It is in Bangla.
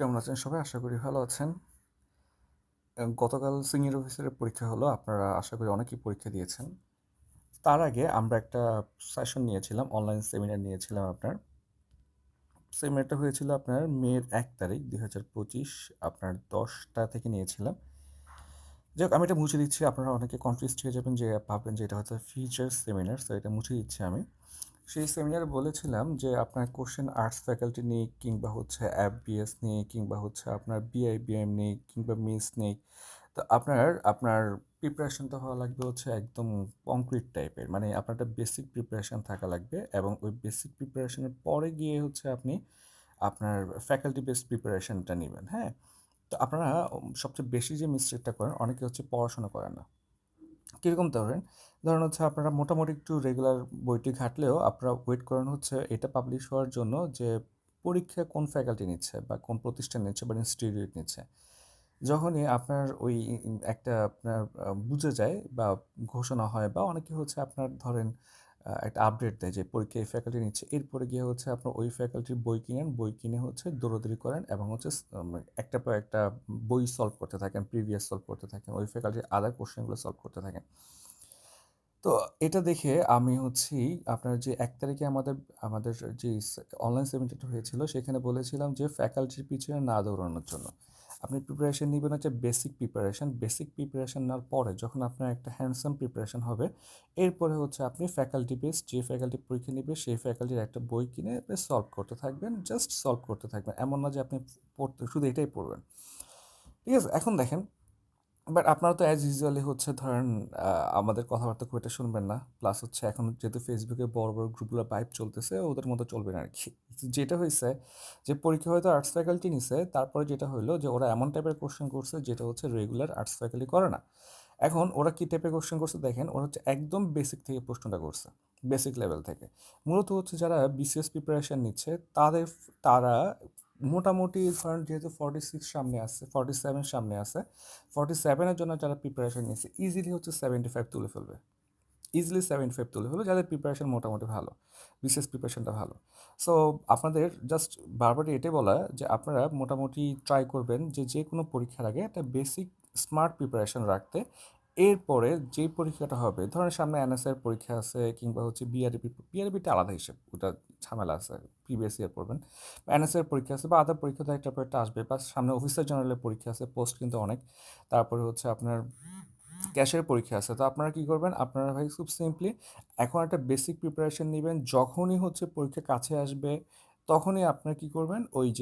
কেমন আছেন সবাই? আশা করি ভালো আছেন। গতকাল সিনিয়র অফিসারের পরীক্ষা হলো, আপনারা আশা করি অনেকেই পরীক্ষা দিয়েছেন। তার আগে আমরা একটা সেশন নিয়েছিলাম অনলাইন সেমিনার নিয়েছিলাম আপনার। সেমিনারটা হয়েছিল আপনার মের এক তারিখ, দুই হাজার পঁচিশ, আপনার দশটা থেকে নিয়েছিলাম। যাই হোক, আমি এটা মুছে দিচ্ছি, আপনারা অনেকে কনফিউজ হয়ে যাবেন যে ভাববেন যে এটা হয়তো ফিচার সেমিনার তো এটা মুছে দিচ্ছি আমি। সেই সেমিনারে বলেছিলাম যে আপনার কোশ্চেন আর্টস ফ্যাকাল্টি নিয়ে কিংবা হচ্ছে অ্যাপ বিএস নিয়ে কিংবা হচ্ছে আপনার বিআইবিএম নিয়ে কিংবা মিস নিয়ে, তো আপনার আপনার প্রিপারেশনটা হওয়া লাগবে হচ্ছে একদম কংক্রিট টাইপের মানে আপনার একটা বেসিক প্রিপারেশন থাকা লাগবে এবং ওই বেসিক প্রিপারেশনের পরে গিয়ে হচ্ছে আপনি আপনার ফ্যাকাল্টি বেসড প্রিপারেশনটা নেবেন হ্যাঁ? তো আপনারা সবচেয়ে বেশি যে মিস্টেকটা করেন, অনেকে হচ্ছে পড়াশোনা করেন না। কীরকম ধরেন? ধরেন হচ্ছে আপনারা মোটামুটি একটু রেগুলার বইটি ঘাটলেও আপনারা ওয়েট করেন হচ্ছে এটা পাবলিশ হওয়ার জন্য যে পরীক্ষা কোন ফ্যাকাল্টি নিচ্ছে বা কোন প্রতিষ্ঠান নিচ্ছে বা ইনস্টিটিউট নিচ্ছে। যখনই আপনার ওই একটা আপনার বুঝে যায় বা ঘোষণা হয় বা অনেকে হচ্ছে আপনার ধরেন একটা আপডেট দেয় যে পরীক্ষা এই ফ্যাকাল্টি নিচ্ছে। এরপরে গিয়ে হচ্ছে আপনার ওই ফ্যাকাল্টির বই কিনেন, বই কিনে হচ্ছে দৌড়াদৌড়ি করেন এবং হচ্ছে একটা পর একটা বই সলভ করতে থাকেন প্রিভিয়াস সলভ করতে থাকেন, ওই ফ্যাকাল্টির আদার কোশ্চেনগুলো সলভ করতে থাকেন। তো এটা দেখে আমি হচ্ছি আপনার যে এক তারিখে আমাদের আমাদের যে অনলাইন সেমিনারটা হয়েছিল, সেখানে বলেছিলাম যে ফ্যাকাল্টির পিছনে না দৌড়ানোর জন্য। আপনি প্রিপারেশান নেবেন হচ্ছে বেসিক প্রিপারেশন বেসিক প্রিপারেশন নেওয়ার পরে যখন আপনার একটা হ্যান্ডসাম প্রিপারেশন হবে, এরপরে হচ্ছে আপনি ফ্যাকাল্টি বেস যে ফ্যাকাল্টি পরীক্ষা নেবে, সেই ফ্যাকাল্টির একটা বই কিনে সলভ করতে থাকবেন জাস্ট সলভ করতে থাকবেন। এমন না যে আপনি পড়তে, শুধু এটাই পড়বেন। ঠিক আছে, এখন দেখেন বাট আপনারা তো অ্যাজ ইউজুয়ালি হচ্ছে ধরেন আমাদের কথাবার্তা খুব একটা শুনবেন না। প্লাস হচ্ছে এখন যেহেতু ফেসবুকে বড় বড় গ্রুপগুলো পাইপ চলতেছে, ওদের মতো চলবে না আর কি যেটা হয়েছে যে পরীক্ষা হয়তো আর্টস ফ্যাকাল্টি নিছে, তারপরে যেটা হলো যে ওরা এমন টাইপের কোশ্চেন করছে যেটা হচ্ছে রেগুলার আর্টস ফ্যাকাল্টি করে না। এখন ওরা কী টাইপের কোশ্চেন করছে দেখেন, ওরা হচ্ছে একদম বেসিক থেকে প্রশ্নটা করছে বেসিক লেভেল থেকে। মূলত হচ্ছে যারা বিসিএস প্রিপারেশন নিচ্ছে, তাদের, তারা মোটামুটি ধরেন যেহেতু ফর্টি সিক্স সামনে আছে ফর্টি সেভেন সামনে আছে ফর্টি সেভেনের জন্য যারা প্রিপারেশন নিয়েছে ইজিলি হচ্ছে সেভেন্টি ফাইভ তুলে ফেলবে। ইজিলি সেভেন্টি ফাইভ তুলে ফেলবে, যাদের প্রিপারেশন মোটামুটি ভালো, বিশেষ প্রিপারেশনটা ভালো। সো আপনাদের জাস্ট বারবার এটাই বলা যে আপনারা মোটামুটি ট্রাই করবেন যে যে কোনো পরীক্ষার আগে একটা বেসিক স্মার্ট প্রিপারেশন রাখতে এরপরে যে পরীক্ষাটা হবে, ধরেন সামনে এনএসএর পরীক্ষা আছে কিংবা হচ্ছে বিআরবি বিআরবিটা আলাদা হিসেব, ওটা ঝামেলা আছে প্রিভিয়াস ইয়ার পড়বেন। এনএসএর পরীক্ষা আছে বা আদার পরীক্ষা তো একটা পর একটা আসবে বা সামনে অফিসার জেনারেলের পরীক্ষা আছে পোস্ট কিন্তু অনেক। তারপরে হচ্ছে আপনার ক্যাশের পরীক্ষা আছে, তো আপনারা কী করবেন? আপনারা ভাই খুব সিম্পলি এখন একটা বেসিক প্রিপারেশন নেবেন, যখনই হচ্ছে পরীক্ষা কাছে আসবে, তখনই আপনারা কী করবেন? ওই